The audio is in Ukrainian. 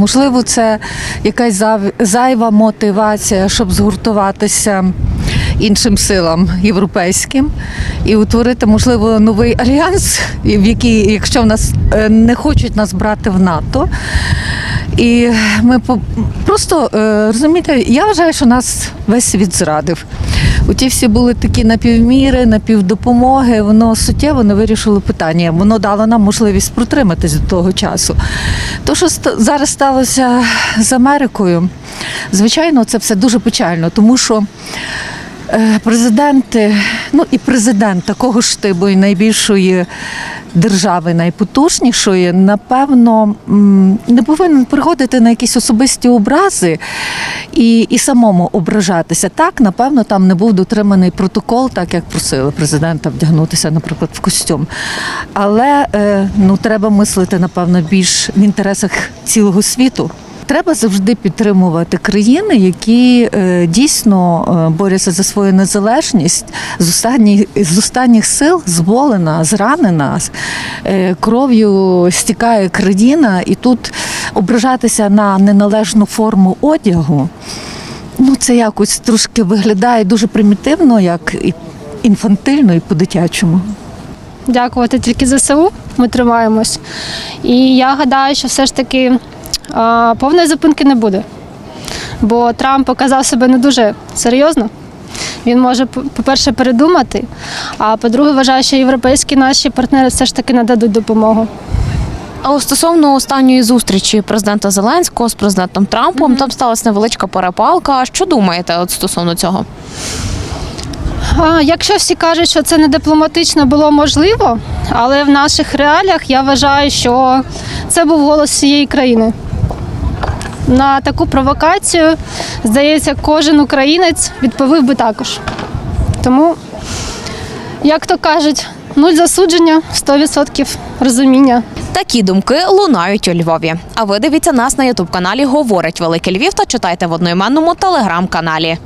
Можливо, це якась зайва мотивація, щоб згуртуватися іншим силам європейським і утворити, можливо, новий альянс, в який, якщо в нас е, не хочуть нас брати в НАТО. І ми просто е, розумієте, я вважаю, що нас весь світ зрадив. Оті всі були такі напівміри, напівдопомоги. Воно суттєво не вирішило питання. Воно дало нам можливість протриматись до того часу. То, що зараз сталося з Америкою, звичайно, це все дуже печально, тому що. Е, Президенти, ну і президент такого ж типу і найбільшої держави, найпотужнішої, напевно, не повинен приходити на якісь особисті образи і, і самому ображатися. Так, напевно, там не був дотриманий протокол, так як просили президента вдягнутися, наприклад, в костюм. Але е, ну, треба мислити, напевно, більш в інтересах цілого світу. Треба завжди підтримувати країни, які е, дійсно е, борються за свою незалежність з останніх, з останніх сил зволена, зранена, е, кров'ю стікає країна, і тут ображатися на неналежну форму одягу. Ну, це якось трошки виглядає дуже примітивно, як і інфантильно, і по-дитячому. дякувати тільки ЗСУ. Ми тримаємось. І я гадаю, що все ж таки а, повної зупинки не буде. Бо Трамп показав себе не дуже серйозно. Він може, по- по-перше, передумати. А по-друге, вважаю, що європейські наші партнери все ж таки нададуть допомогу. А стосовно останньої зустрічі президента Зеленського з президентом Трампом, там сталася невеличка перепалка. Що думаєте от стосовно цього? А, якщо всі кажуть, що це не дипломатично було можливо, але в наших реаліях я вважаю, що це був голос всієї країни. На таку провокацію, здається, кожен українець відповів би також. Тому, як то кажуть, нуль засудження, 100% розуміння. Такі думки лунають у Львові. А ви дивіться нас на ютуб каналі Говорить Великий Львів та читайте в одноіменному телеграм-каналі.